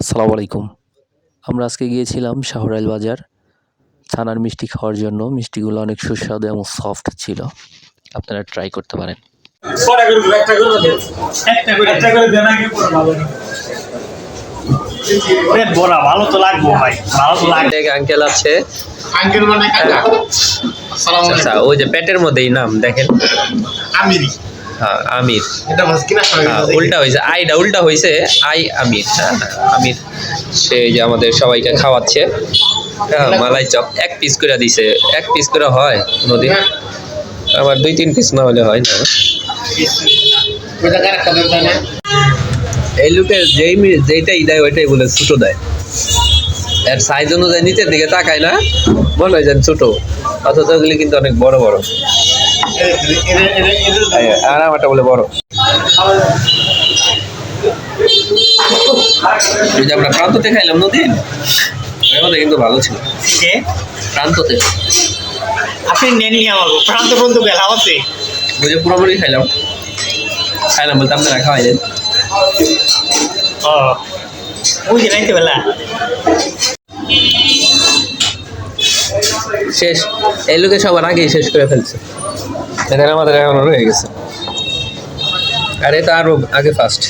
আসসালামু আলাইকুম। আমরা আজকে গিয়েছিলাম শাহরাইল বাজার। ছানার মিষ্টি খাওয়ার জন্য। মিষ্টিগুলো অনেক সুস্বাদু এবং সফট ছিল। আপনারা ট্রাই করতে পারেন। কটা করে দেবো? একটা করে দেবো। একটা করে একটা করে দেন আগে পরে ভালো না। পেট ভরা ভালো তো লাগবো ভাই ভালো তো লাগবে। আঙ্কেল আছে। আঙ্কেল মানে আচ্ছা ওই যে পেটের মধ্যেই নাম দেখেন। আমিরি। হ্যাঁ আমির। হ্যাঁ, উল্টা হয়েছে আইটা উল্টা হয়েছে আই আমির। হ্যাঁ আমির সে যে আমাদের সবাইকে খাওয়াচ্ছে। হ্যাঁ মালাই চপ এক পিস করে দিছে। এক পিস করে হয় নদী আমার দুই তিন পিস না হলে হয় না। এই লুকে যেই যেইটাই দেয় ওইটাই বলে ছোট দেয়। এর সাইজ অনুযায়ী নিচের দিকে তাকায় না। মনে হয় যেন ছোট। অথচ ওগুলি কিন্তু অনেক বড় বড়। বলে বড় ওই যে আমরা প্রান্ততে খাইলাম নদীন কিন্তু ভালো ছিল। প্রান্ততে। আপনি নেননি আমার প্রান্ত পর্যন্ত গেলাম আছে যে পুরোপুরি খাইলাম। খাইলাম বলতে আপনারা খাওয়াইলেন। ও যে নাইতে বেলা। শেষ। এই লোকে সবার আগেই শেষ করে ফেলছে। এখানে আমাদের এখন রয়ে গেছে। আরে আরও আগে ফার্স্ট